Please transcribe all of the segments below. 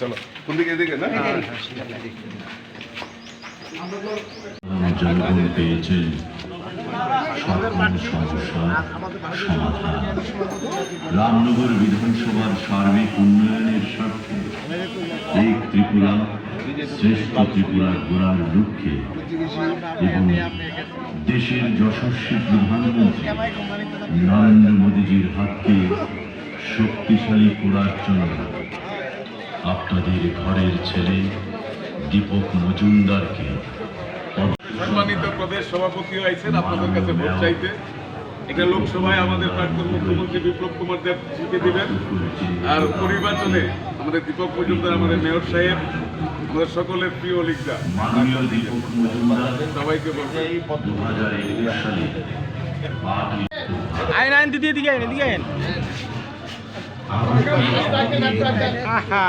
চলো কোন দিকে এদিকে না সমাধান রামনগর বিধানসভার সার্বিক উন্নয়নের স্বার্থে এক ত্রিপুরা শ্রেষ্ঠ ত্রিপুরা গড়ার লক্ষ্যে এবং দেশের যশস্বী প্রধানমন্ত্রী নরেন্দ্র মোদীজির হাতকে শক্তিশালী করার জন্য আপনাদের ঘরের ছেলে দীপক মজুমদারকে সম্মানিত প্রদেশ সভাপতিও আইছেন আপনাদের কাছে ভোট চাইতে। এটা লোকসভায় আমাদের প্রাক্তন মুখ্যমন্ত্রী বিপ্লব কুমার দেব জিতে দিবেন। আর পরিবাচনে আমাদের দীপক মজুমদার আমাদের মেয়র সাহেব আমাদের সকলের প্রিয় মাননীয় সবাইকে বলবেন। আইন আইন দিদি এদিকে আইন এদিকে আইন। আহা।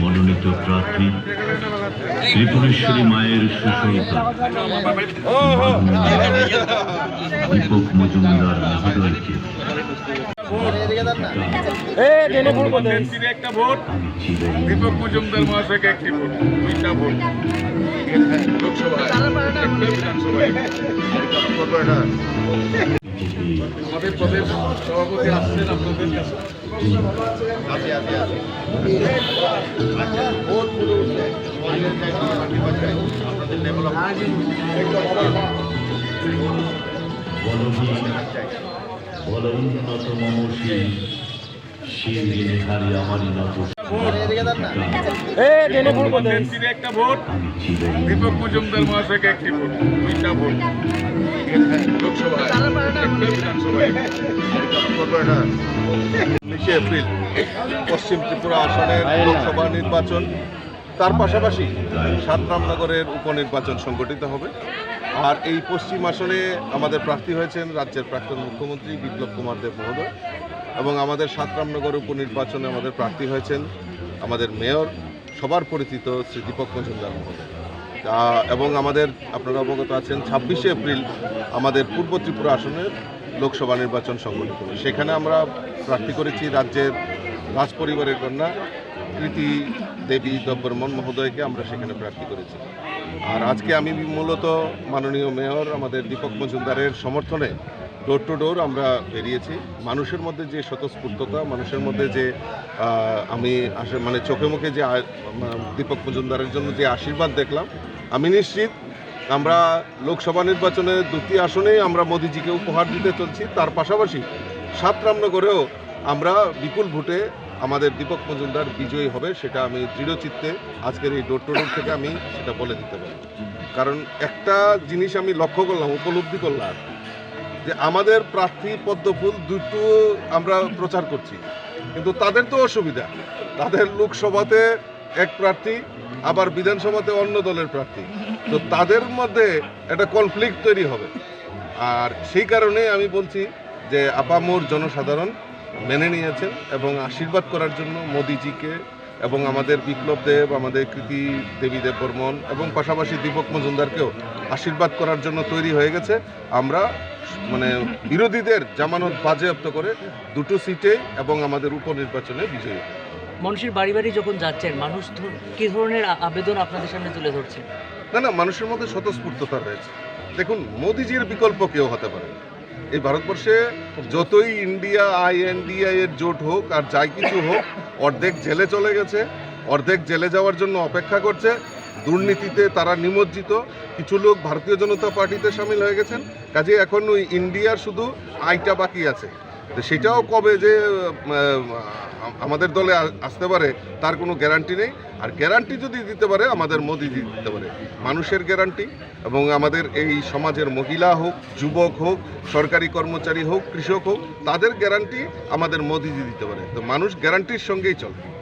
মনোনীত প্রার্থী ত্রিপুরেশ্বরী মায়ের সুসন্তান দীপক মজুমদার মহোদয়কে একটা ভোট দীপক মজুমদার একটা আমাদের প্রদেশ সভাপতি আসছেন আপনাদের কাছে বল উন্নত মম শির শির হারি আমারই নত এ ট্রেনে ভুল করতে এমপির একটা ভোট দীপক মজুমদার মহাশয়কে একটি ভোট দুইটা ভোট। লোকসভায় উনিশে এপ্রিল পশ্চিম ত্রিপুরা আসনের লোকসভা নির্বাচন। তার পাশাপাশি সাতরামনগরের উপনির্বাচন সংগঠিত হবে। আর এই পশ্চিম আসনে আমাদের প্রার্থী হয়েছেন রাজ্যের প্রাক্তন মুখ্যমন্ত্রী বিপ্লব কুমার দেব মহোদয় এবং আমাদের সাতরামনগর উপনির্বাচনে আমাদের প্রার্থী হয়েছেন আমাদের মেয়র, সবার পরিচিত শ্রী দীপক মজুমদার মহোদয়। এবং আমাদের, আপনারা অবগত আছেন, ছাব্বিশে এপ্রিল আমাদের পূর্ব ত্রিপুরা আসনের লোকসভা নির্বাচন সংগঠিত সেখানে আমরা প্রার্থী করেছি রাজ্যের রাজ পরিবারের কন্যা কৃতি দেবী দব্বরমন মহোদয়কে আমরা সেখানে প্রার্থী করেছি। আর আজকে আমি মূলত মাননীয় মেয়র আমাদের দীপক মজুমদারের সমর্থনে ডোর টু ডোর আমরা বেরিয়েছি। মানুষের মধ্যে যে স্বতঃস্ফূর্ততা, মানুষের মধ্যে যে আমি আসে মানে চোখে মুখে যে দীপক মজুমদারের জন্য যে আশীর্বাদ দেখলাম, আমি নিশ্চিত আমরা লোকসভা নির্বাচনে দুটি আসনেই আমরা মোদিজিকে উপহার দিতে চলছি। তার পাশাপাশি সাত রামনগরেও আমরা বিপুল ভোটে আমাদের দীপক মজুমদার বিজয়ী হবে, সেটা আমি দৃঢ়চিত্তে আজকের এই ডোর টু ডোর থেকে আমি সেটা বলে দিতে পারি। কারণ একটা জিনিস আমি লক্ষ্য করলাম, উপলব্ধি করলাম, যে আমাদের প্রার্থী পদ্মফুল দুটো আমরা প্রচার করছি। কিন্তু তাদের তো অসুবিধা। তাদের লোকসভাতে এক প্রার্থী, আবার বিধানসভাতে অন্য দলের প্রার্থী। তো তাদের মধ্যে একটা কনফ্লিক্ট তৈরি হবে। আর সেই কারণে আমি বলছি যে আপামোর জনসাধারণ মেনে নিয়েছেন এবং আশীর্বাদ করার জন্য মোদিজিকে এবং আমাদের বিপ্লব দেব আমাদের কৃতি দেবী দেব বর্মন এবং পাশাপাশি দীপক মজুমদারকেও আশীর্বাদ করার জন্য তৈরি হয়ে গেছে। আমরা মানে বিরোধীদের জামানত বাজেয়াপ্ত করে দুটো সিটে এবং আমাদের উপনির্বাচনে বিজয়ী। মানুষের বাড়ি বাড়ি যখন যাচ্ছেন মানুষ কি ধরনের আবেদন আপনাদের সামনে তুলে ধরছে না না মানুষের মধ্যে স্বতঃস্ফূর্ততা রয়েছে। দেখুন মোদিজির বিকল্প কেউ হতে পারে। এই ভারতবর্ষে যতই ইন্ডিয়া আইএনডিআই এর জোট হোক আর যাই কিছু হোক, অর্ধেক জেলে চলে গেছে, অর্ধেক জেলে যাওয়ার জন্য অপেক্ষা করছে। দুর্নীতিতে তারা নিমজ্জিত, কিছু লোক ভারতীয় জনতা পার্টিতে সামিল হয়ে গেছেন। কাজে এখন ওই ইন্ডিয়ার শুধু আইটা বাকি আছে। তো সেটাও কবে যে আমাদের দলে আসতে পারে, তার কোনো গ্যারান্টি নেই। আর গ্যারান্টি যদি দিতে পারে, আমাদের মোদি দিতে পারে। মানুষের গ্যারান্টি এবং আমাদের এই সমাজের মহিলা হোক, যুবক হোক, সরকারি কর্মচারী হোক, কৃষক হোক, তাদের গ্যারান্টি আমাদের মোদিজি দিতে পারে। তো মানুষ গ্যারান্টির সঙ্গেই চলে।